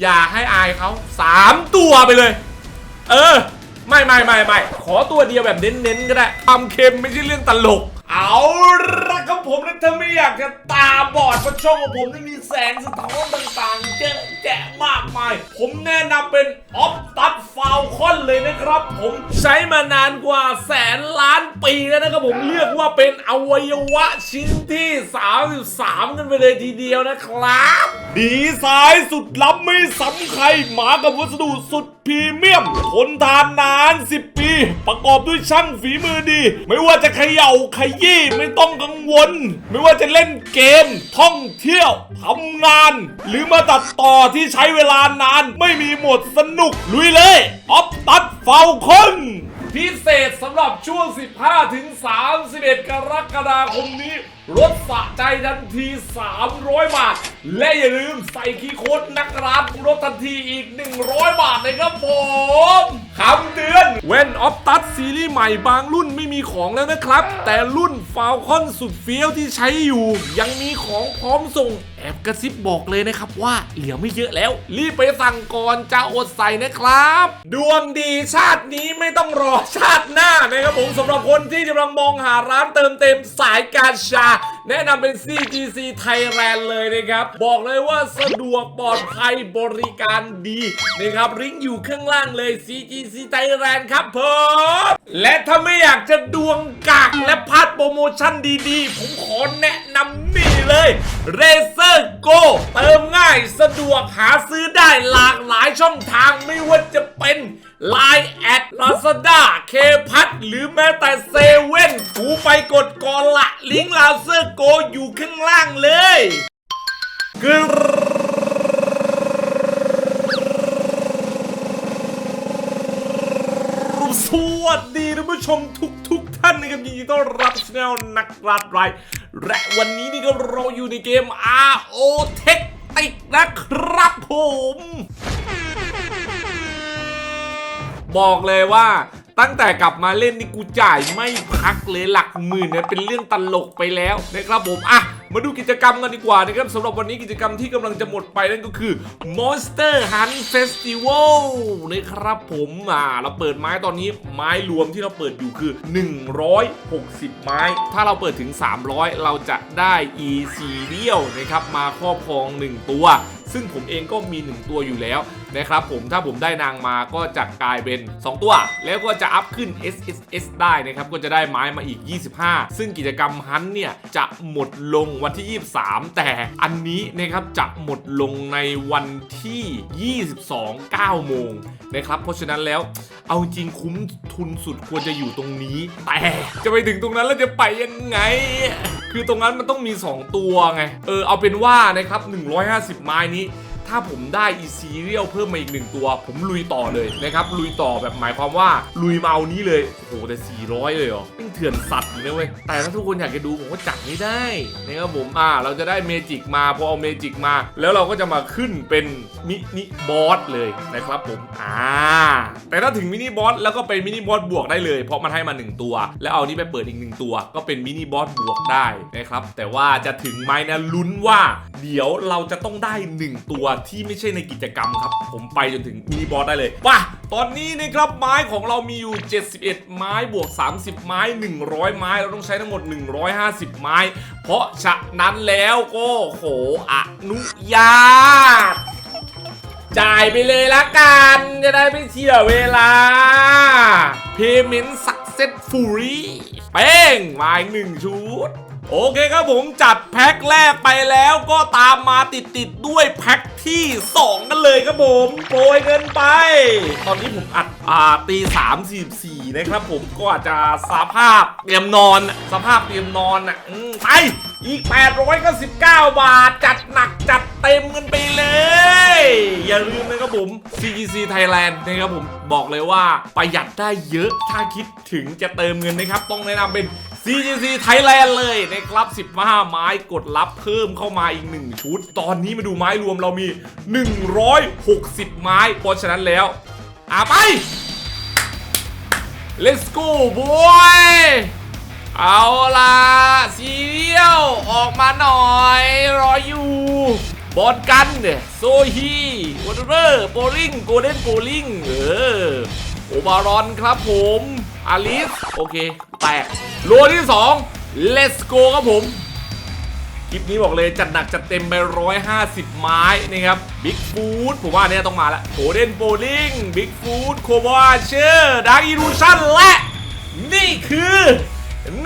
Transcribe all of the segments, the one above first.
อย่าให้อายเขาสามตัวไปเลย เออ ไม่ไม่ไม่ไม่ขอตัวเดียวแบบเน้นๆก็ได้ความเค็มไม่ใช่เรื่องตลก เอาละครับผมนะถ้าไม่อยากจะตาบอดเพราะช่องของผมนี่มีแสงสะท้อนต่างๆเยอะแยะมากมาย ผมแนะนำเป็นออฟตัดฟาวคอนเลยนะครับ ผมใช้มานานกว่าแสนล้านปีแล้วนะครับผมเรียกว่าเป็นอวัยวะชิ้นที่ 33 กันไปเลยทีเดียวนะครับดีไซน์สุดล้ำไม่ซ้ำใครหมากับวัสดุสุดพรีเมียมทนทานนาน 10 ปี ประกอบด้วยช่างฝีมือดี ไม่ว่าจะเขย่าขยไม่ต้องกังวล ไม่ว่าจะเล่นเกม ท่องเที่ยวทำงาน หรือมาตัดต่อที่ใช้เวลานาน ไม่มีหมดสนุกลุยเลยออฟตัดเฝ้าคน พิเศษสำหรับช่วง 15 ถึง 31 กรกฎาคมนี้ลดสะใจทันที 300 บาท และอย่าลืมใส่คีย์โค้ดนักร้านลดทันทีอีก 100 บาทเลยครับผมคำเตือนเวนออฟตัดซีรีส์ใหม่บางรุ่นไม่มีของแล้วนะครับ แต่รุ่นฟาวคอนสุดเฟี้ยวที่ใช้อยู่ ยังมีของพร้อมส่ง แอบกระซิบบอกเลยนะครับว่าเหลือไม่เยอะแล้ว รีบไปสั่งก่อนจะอดใส่นะครับ ดวงดีชาตินี้ไม่ต้องรอชาติหน้านะครับผมสำหรับคนที่กำลังมองหาร้านเติมเต็มสายการชาแนะนำเป็น CGC Thailand เลยนะครับ บอกเลยว่าสะดวกปลอดภัยบริการดีนะครับริงก์อยู่ข้างล่างเลย CGC Thailand ครับผมและถ้าไม่อยากจะดวงกากและพลาดโปรโมชั่นดีๆ ผมขอแนะนำนี่เลย Razer Go เติมง่ายสะดวกหาซื้อได้หลากหลายช่องทางไม่ว่าจะเป็น Line แอด Lazada เคพัทหรือแม้แต่เซเว่นกูไปกดก่อนละลิงก์ Razer Go อยู่ข้างล่างเลยกึสวัสดีท่านผู้ชมทุกทุกท่านนะครับยินดีต้อนรับช anel นักรัดไรและวันนี้นี่ก็เราอยู่ในเกม RO Tactic นะครับผม บอกเลยว่าตั้งแต่กลับมาเล่นนี่กูจ่ายไม่พักเลยหลักหมื่นเนี่ยเป็นเรื่องตลกไปแล้วนะครับผมอะมาดูกิจกรรมกันดีกว่านะครับสำหรับวันนี้กิจกรรมที่กำลังจะหมดไปนั่นก็คือ Monster Hunt Festival นะครับผมอ่าเราเปิดไม้ตอนนี้ไม้รวมที่เราเปิดอยู่คือ 160 ไม้ ถ้าเราเปิดถึง 300 เราจะได้ e c r i a l นะครับมาครอบครอง 1 ตัว ซึ่งผมเองก็มี 1 ตัวอยู่แล้วนะครับผมถ้าผมได้นางมาก็จะกลายเป็น 2 ตัว แล้วก็จะอัพขึ้น SSS ได้นะครับ ก็จะได้ไม้มาอีก 25 ซึ่งกิจกรรมฮันเนี่ย จะหมดลงวันที่ 23 แต่อันนี้นะครับจะหมดลงในวันที่ 22 9โมงนะครับเพราะฉะนั้นแล้ว เอาจริงคุ้มทุนสุดควรจะอยู่ตรงนี้ แต่จะไปถึงตรงนั้นแล้วจะไปยังไง คือตรงนั้นมันต้องมี 2 ตัวไง เออเอาเป็นว่านะครับ 150 ไม้นี้ ถ้าผมได้อีซีเรียลเพิ่มมาอีกหนึ่งตัว ผมลุยต่อเลยนะครับ ลุยต่อแบบหมายความว่าลุยเอานี้เลย โอ้โห แต่ 400 เลยเหรอเป็นเถื่อนสัตว์อยู่นะเว้ย แต่ถ้าทุกคนอยากจะดูผมก็จัดไม่ได้นะครับผมอ่าเราจะได้เมจิกมาพอเอาเมจิกมา แล้วเราก็จะมาขึ้นเป็นมินิบอสเลยนะครับผมอ่าแต่ถ้าถึงมินิบอสแล้วก็เป็นมินิบอสบวกได้เลย เพราะมันให้มา 1 ตัว แล้วเอานี้ไปเปิดอีกหนึ่งตัว ก็เป็นมินิบอสบวกได้นะครับแต่ว่าจะถึงไหมนะลุ้นว่า เดี๋ยวเราจะต้องได้ 1 ตัวที่ไม่ใช่ในกิจกรรมครับ ผมไปจนถึงมินิบอสได้เลยว่าตอนนี้นะครับไม้ของเรามีอยู่ 71 ไม้บวก 30 ไม้ 100 ไม้ เราต้องใช้ทั้งหมด 150 ไม้ เพราะฉะนั้นแล้วก็โขอนุญาตจ่ายไปเลยละกัน จะได้ไม่เสียเวลา Payment Successfully เป้งมาอีกหนึ่งชุด โอเคครับผมจัดแพ็คแรกไปแล้วก็ตามมาติดติดด้วยแพ็คที่ 2 กันเลยครับผมโปรยเงินไป ตอนนี้ผมอัดอ่าตี3 44นะครับผมก็อาจจะสภาพเตรียมนอนสภาพเตรียมนอนอะอืมไปอีก 899 บาท จัดหนักจัดเต็มกันไปเลย อย่าลืมนะครับผม CGC Thailand นะครับผมบอกเลยว่าประหยัดได้เยอะถ้าคิดถึงจะเติมเงินนะครับ ต้องแนะนำเป็น CGC Thailand เลยนะครับ 15 ไม้กดรับเพิ่มเข้ามาอีก 1 ชุด ตอนนี้มาดูไม้รวมเรามี 160 ไม้ เพราะฉะนั้นแล้ว อะไป let's go boy เอาล่ะซีเรียลออกมาหน่อยรออยู่บอลกันเนี่ยโซฮีวอเตอร์โบลิงโกลเด้นโบลิงเออโอบารอนครับผม อาลิสโอเค แตกโลที่ 2 let's go ครับผม คลิปนี้บอกเลยจัดหนักจัดเต็มไป 150 ไม้นะครับบิ๊กฟูดผมว่าเนี่ยต้องมาละโกเด้นโบลิงบิ๊กฟูดโคบาเชอร์ดักอิรูชันและ นี่คือ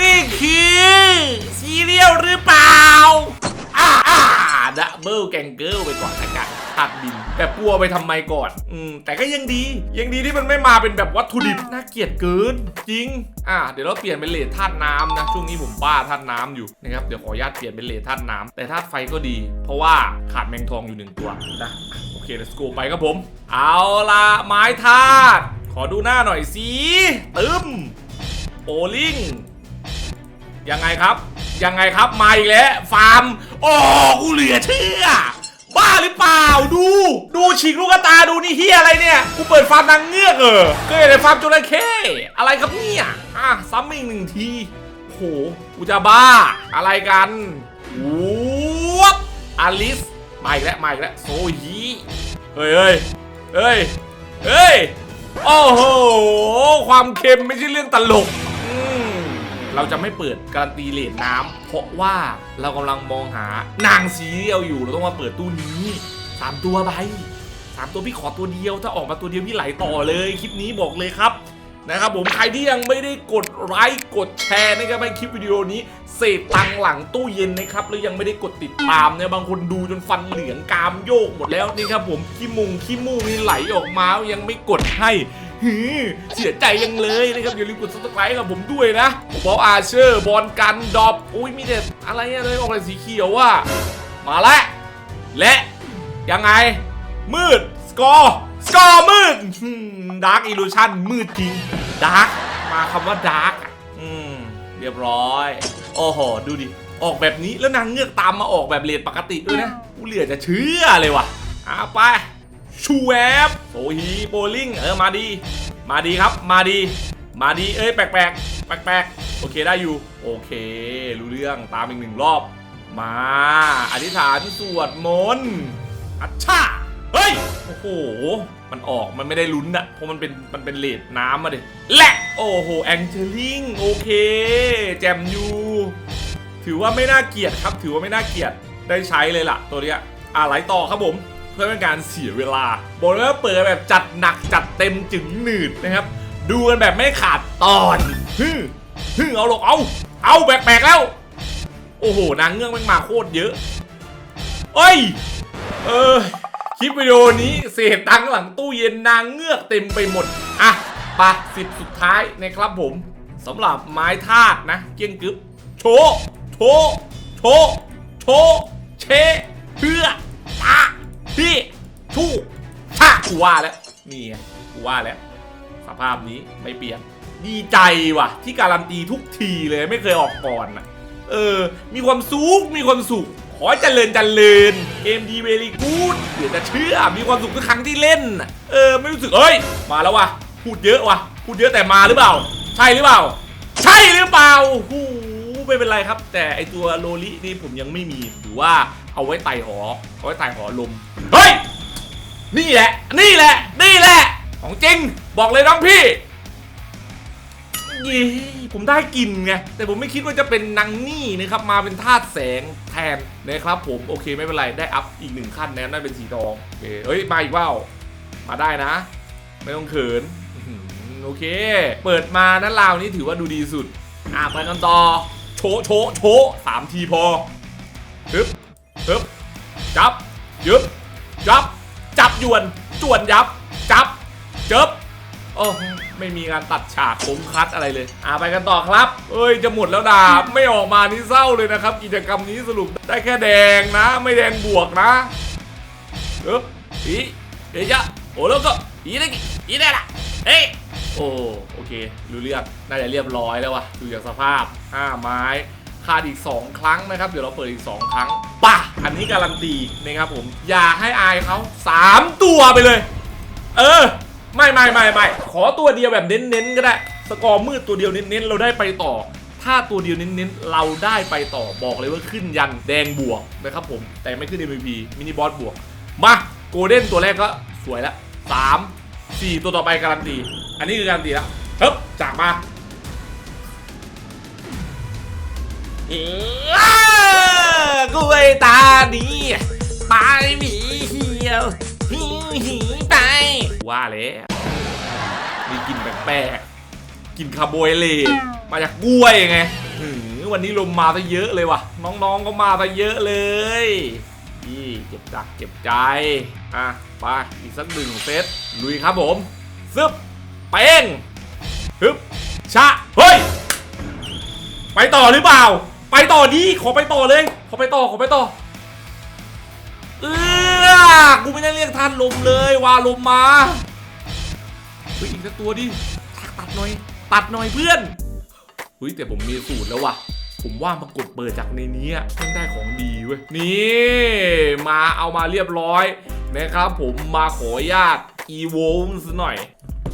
นี่คือซีเรียลหรือเปล่าอ่าอ่าดับเบิลแกงเกิลไปก่อนละกันตัดบินแบบกลัวไปทำไมก่อน อืม แต่ก็ยังดี ยังดีที่มันไม่มาเป็นแบบวัตถุดิบ น่าเกลียดเกิน จริง อ่า เดี๋ยวเราเปลี่ยนเป็นเลทธาตุน้ำนะ ช่วงนี้ผมบ้าธาตุน้ำอยู่นะครับ เดี๋ยวขออนุญาตเปลี่ยนเป็นเลทธาตุน้ำแต่ธาตุไฟก็ดี เพราะว่าขาดแมงทองอยู่หนึ่งตัวนะ โอเค let's go ไปครับผม เอาละไม้ธาตุ ขอดูหน้าหน่อยสิ ตึมโอลิง ยังไงครับ ยังไงครับมาอีกแล้วฟาร์มโอ้กูเหลือเชื่อ บ้าหรือเปล่าดู ดูฉีกลูกตาดูนี่เฮียอะไรเนี่ยกูเปิดฟาร์มนางเงือกเออเคยเห็นในฟาร์มจระเข้อะไรครับเนี่ยอะซ้ำอีกหนึ่งทีโหกูจะบ้าอะไรกันวับอลิสมาอีกแล้วมาอีกแล้วโซฮีเฮ้ยเฮ้ยเฮ้ยเฮ้ยโอ้โหความเค็มไม่ใช่เรื่องตลกอืม เราจะไม่เปิดการันตีเลทน้ำเพราะว่าเรากำลังมองหานางซีเรียลอยู่เราต้องมาเปิดตู้นี้สามตัวใบสามตัวพี่ขอตัวเดียวถ้าออกมาตัวเดียวพี่ไหลต่อเลยคลิปนี้บอกเลยครับนะครับผมใครที่ยังไม่ได้กดไลค์กดแชร์นะครับในคลิปวิดีโอนี้เศษตังหลังตู้เย็นนะครับแล้วยังไม่ได้กดติดตามเนี่ยบางคนดูจนฟันเหลืองกรามโยกหมดแล้วนี่ครับผมขี้มุงขี้มูกนี่ไหลออกมายังไม่กดให้ เสียใจยังเลยนะครับอย่าลืมกด subscribe กับผมด้วยนะบอลอาเชอร์บอลกันดอบอุ้ยมีแต่อะไรอะไรออกอะไรสีเขียวว่ะมาแล้วและยังไง มืดสกอร์สกอร์มืดดาร์กอิลูชันมืดจริงดาร์กมาคำว่าดาร์กอืมเรียบร้อย โอ้โห ดูดิ ออกแบบนี้แล้วนางเงือกตามมาออกแบบเลนปกติด้วยนะกูเหลือจะเชื่อเลยว่ะอะไป ชูแวบโซฮีโบลิ่งเออมาดี มาดีครับมาดี มาดีเอ้ยแปลกแปลกแปลกแปลกๆโอเคได้อยู่ โอเค รู้เรื่องตามอีกหนึ่งรอบ มาอธิษฐานสวดมนต์อัชชาเฮ้ยโอ้โหมันออกมันไม่ได้ลุ้นอะเพราะมันเป็นมันเป็นเลดน้ำมาดิและโอ้โหแองเจลิงโอเค แจมยูถือว่าไม่น่าเกลียดครับ ถือว่าไม่น่าเกลียดได้ใช้เลยล่ะ ตัวเนี้ยอะไหลต่อครับผม เพื่อเป็นการเสียเวลาบอกเลยว่าเปิดแบบจัดหนักจัดเต็มจึงหนืดนะครับ ดูกันแบบไม่ขาดตอนฮึ่ฮึ่เอาหรอกเอาเอาแปลกๆแล้ว โอ้โหนางเงือกมันมาโคตรเยอะเอ้ยเออคลิปวิดีโอนี้เศษตังหลังตู้เย็นนางเงือกเต็มไปหมดอะปะสิบสุดท้ายนะครับผมสำหรับไม้ธาตุนะเกี้ยงกึบโชโชโชโชเชเพื่อตา พี่ทูกชากูว่าแล้วนี่ไงกูว่าแล้ว สภาพนี้ไม่เปลี่ยน ดีใจว่ะ ที่การันตีทุกทีเลยไม่เคยออกก่อนนะเออ มีความสุขมีความสุข ขอให้เจริญเจริญเกมดีเวลีกูดเดี๋ยวจะเชื่อมีความสุขทุกครั้งที่เล่นน่ะเออ ไม่รู้สึกเอ้ย มาแล้วว่ะพูดเยอะว่ะพูดเยอะแต่มาหรือเปล่า ใช่หรือเปล่า ใช่หรือเปล่าหูไม่เป็นไรครับ แต่ไอตัวโลลินี่ผมยังไม่มีหรือว่า เอาไว้ไต่หอ เอาไว้ไต่หอลม เฮ้ย นี่แหละ นี่แหละ นี่แหละ ของจริง บอกเลยน้องพี่เย้ผมได้กลินไง แต่ผมไม่คิดว่าจะเป็นนางนี่นะครับ มาเป็นธาตุแสงแทนนะครับผม โอเคไม่เป็นไร ได้อัพอีกหนึ่งขั้นนะได้เป็นสีทองโอเคเฮ้ย มาอีกว่ามาได้นะ ไม่ต้องเขิน โอเค เปิดมานั้นลาวนี้ถือว่าดูดีสุด อะไปกันต่อ โชโชโชสามทีพอฮึบ ฮึบจับยึบจับ จับยวนจวนยับ จับเจ็บโอ้ไม่มีการตัดฉากโค้งคัดอะไรเลย อ่าไปกันต่อครับ เอ้ยจะหมดแล้วดาบไม่ออกมานี่เศร้าเลยนะครับ กิจกรรมนี้สรุปได้แค่แดงนะ ไม่แดงบวกนะเอออีเดี๋ยะโอ้แล้วก็อีได้กี่อีได้ละเฮ้ยโอ้โอเครู้เรื่องน่าจะเรียบร้อยแล้ววะดูจากสภาพ5ไม้ ขาดอีก 2 ครั้งนะครับ เดี๋ยวเราเปิดอีก 2 ครั้งป่ะอันนี้การันตีนะครับผม อย่าให้อายเขา3 ตัวไปเลย เออ ไม่ไม่ไม่ไม่ขอตัวเดียวแบบเน้นๆก็ได้ สกอร์มืดตัวเดียวเน้นๆเราได้ไปต่อถ้าตัวเดียวเน้นๆ เราได้ไปต่อบอกเลยว่าขึ้นยันแดงบวกนะครับผม แต่ไม่ขึ้น MVP มินิบอสบวก มาโกลเด้นตัวแรกก็สวยละสามสี่ตัวต่อไปการันตี อันนี้คือการันตีแล้วเฮ้ยจากมา กล้วยตาดีตายหมีเหี่ยวหิวหิไปว่าแล้วมีกลิ่นแปลกๆกลิ่นคาร์โบไฮเดรตมาจากกล้วยไงวันนี้ลมมาซะเยอะเลยว่ะ น้องๆก็มาซะเยอะเลยนี่เก็บจักเก็บใจ อะไปอีกสักหนึ่งเซตลุยครับผมซึบเป้งฮึบชะ เฮ้ย ไปต่อหรือเปล่า ไปต่อดีขอไปต่อเลย ขอไปต่อ ขอไปต่อ เออกูไม่ได้เรียกท่านลมเลย ว่าลมมาเฮ้ยอีกสักตัวดิตัดหน่อย ตัดหน่อยเพื่อนเฮ้ยแต่ผมมีสูตรแล้วว่ะ ผมว่ามากดเปิดจากในนี้ต้องได้ของดีเว้ย นี่ มาเอามาเรียบร้อยนะครับผมมาขออนุญาต e v o l หน่อย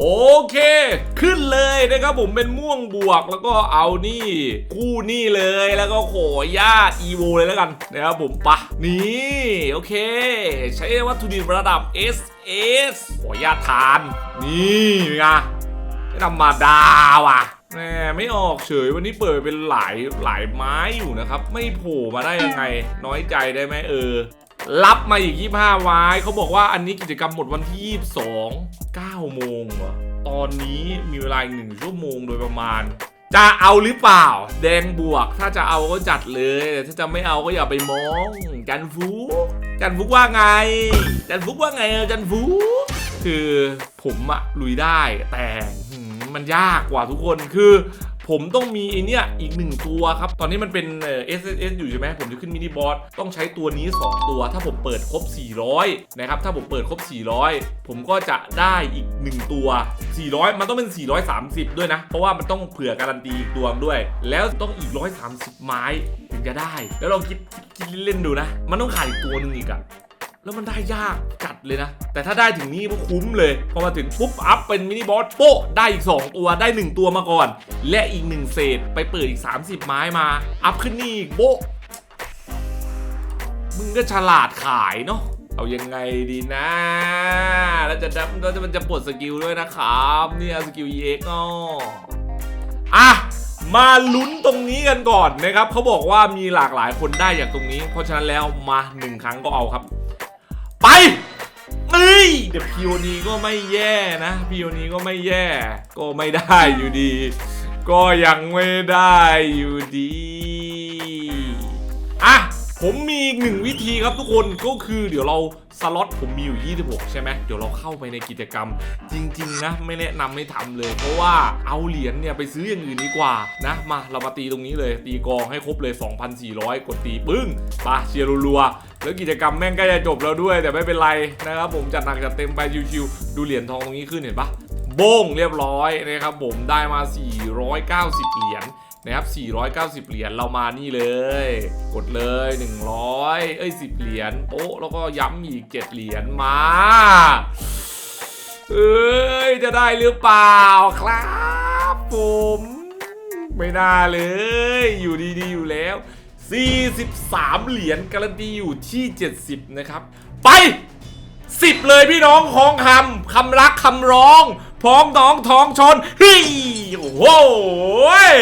โอเค ขึ้นเลยนะครับผมเป็นม่วงบวกแล้วก็เอานี่คู่นี่เลยแล้วก็ขออนุญาต e v o เลยแล้วกันนะครับผมปะนี่โอเค ใช้วัตถุดิบระดับ SS ขออนุญาตทาน นี่นไงธรรมดาว่ะแหมไม่ออกเฉยวันนี้เปิดเป็นหลายหลายไม้อยู่นะครับ ไม่โผล่มาได้ยังไง น้อยใจได้ไหมเออ รับมาอีก 25ไม้เขาบอกว่าอันนี้กิจกรรมหมดวันที่ 22 9 โมงเหรอ ตอนนี้มีเวลาอีกหนึ่งชั่วโมงโดยประมาณ จะเอาหรือเปล่า แดงบวก ถ้าจะเอาก็จัดเลย แต่ถ้าจะไม่เอาก็อย่าไปมอง จันฟุกจันฟุกว่าไง จันฟุกว่าไงเอจันฟุกคือผมอะลุยได้แต่มันยากกว่าทุกคนคือ ผมต้องมีไอเนี้ยอีกหนึ่งตัวครับ ตอนนี้มันเป็นเอ่อ S S S อยู่ใช่ไหมผมจะขึ้นมินิบอสต้องใช้ตัวนี้ 2 ตัว ถ้าผมเปิดครบ 400 นะครับ ถ้าผมเปิดครบ 400 ผมก็จะได้อีก 1 ตัว 400 มันต้องเป็น 430 ด้วยนะ เพราะว่ามันต้องเผื่อการันตีอีกตัวด้วย แล้วต้องอีก 130 ไม้ถึงจะได้ แล้วลองคิดคิดเล่นๆดูนะ มันต้องขาดอีกตัวนึงอีกอะ แล้วมันได้ยากจัดเลยนะ แต่ถ้าได้ถึงนี้ก็คุ้มเลยพอมาถึงปุ๊บอัพเป็นมินิบอสโป๊ะได้อีก 2 ตัวได้ 1 ตัวมาก่อน และอีก 1 เศษไปเปิดอีก 30 ไม้มา อัพขึ้นนี่อีกโป๊ะมึงก็ฉลาดขายเนาะเอายังไงดีนะ แล้วจะดับแล้วจะมันจะปลดสกิลด้วยนะครับเนี่ยสกิล EX อ๋ออะมาลุ้นตรงนี้กันก่อนนะครับเขาบอกว่ามีหลากหลายคนได้อย่างตรงนี้ เพราะฉะนั้นแล้วมาหนึ่งครั้งก็เอาครับ เอ้ยเดี๋ยวพีโอนีก็ไม่แย่นะพีโอนีก็ไม่แย่ ก็ไม่ได้อยู่ดี ก็ยังไม่ได้อยู่ดี ผมมีอีกหนึ่งวิธีครับทุกคนก็คือเดี๋ยวเราสล็อตผมมีอยู่ 26 ใช่ไหมเดี๋ยวเราเข้าไปในกิจกรรม จริง ๆ นะ ไม่แนะนำไม่ทำเลย เพราะว่าเอาเหรียญเนี่ยไปซื้ออย่างอื่นดีกว่านะ มาเรามาตีตรงนี้เลยตีกองให้ครบเลย 2,400 กดตีปึ้งปะเชียร์รัวๆแล้วกิจกรรมแม่งใกล้จะจบแล้วด้วย แต่ไม่เป็นไรนะครับผมจัดหนักจัดเต็มไปชิวๆดูเหรียญทองตรงนี้ขึ้นเห็นปะโบ้งเรียบร้อยนะครับผมได้มา 490 เหรียญ นะครับ 490 เหรียญเรามานี่เลย กดเลย 100 เอ้ย 10 เหรียญโป๊ะแล้วก็ย้ำอีก 7 เหรียญมาเอ้ย จะได้หรือเปล่าครับผมไม่น่าเลย อยู่ดีๆ อยู่แล้ว 43 เหรียญการันตีอยู่ที่ 70 นะครับ ไปสิบเลยพี่น้องของคำคำรักคำร้อง พร้อมน้องท้องชนฮ้ยโอ้โหย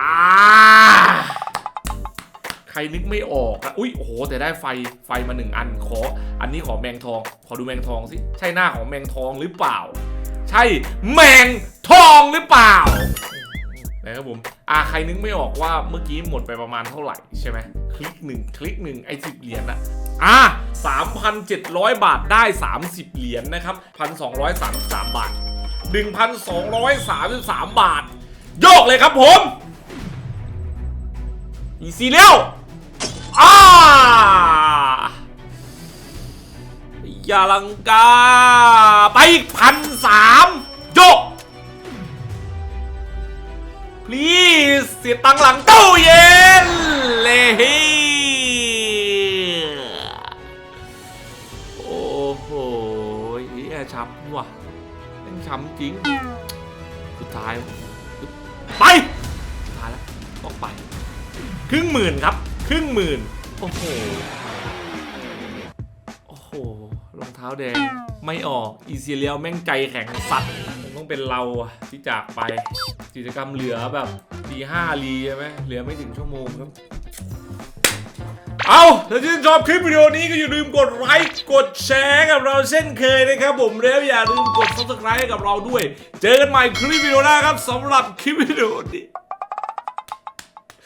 อ่าใครนึกไม่ออกอะอุ้ยโอ้โห แต่ได้ไฟไฟมาหนึ่งอันขอ อันนี้ขอแมงทอง ขอดูแมงทองสิ ใช่หน้าของแมงทองหรือเปล่า ใช่แมงทองหรือเปล่านะครับผมอ่าใครนึกไม่ออกว่าเมื่อกี้หมดไปประมาณเท่าไหร่ใช่ไหมคลิกหนึ่งคลิกหนึ่งไอ้สิบเหรียญอะอะ3,700 บาทได้ 30 เหรียญนะครับ 1,233 บาท 1,233 บาท โยกเลยครับผม อีซีเลี้ยวอ่าอย่าลังกา ไปพันสามโยก please เสียตังหลังตู้เย็นเลยโอ้โหเฮียช้ำว่ะแม่งช้ำจริง สุดท้าย ไป ครึ่งหมื่นครับ ครึ่งหมื่นโอ้โหโอ้โหรองเท้าแดงไม่ออกอีเซียเลียวแม่งใจแข็งสัตว์ต้องเป็นเราที่จากไปกิจกรรมเหลือแบบตีห้ารีใช่ไหมเหลือไม่ถึงชั่วโมงครับเอาถ้าชื่นชอบคลิปวิดีโอนี้ก็อย่าลืมกดไลค์กดแชร์กับเราเช่นเคยนะครับผมแล้วอย่าลืมกด subscribe กับเราด้วย เจอกันใหม่คลิปวิดีโอหน้าครับสำหรับคลิปวิดีโอนี้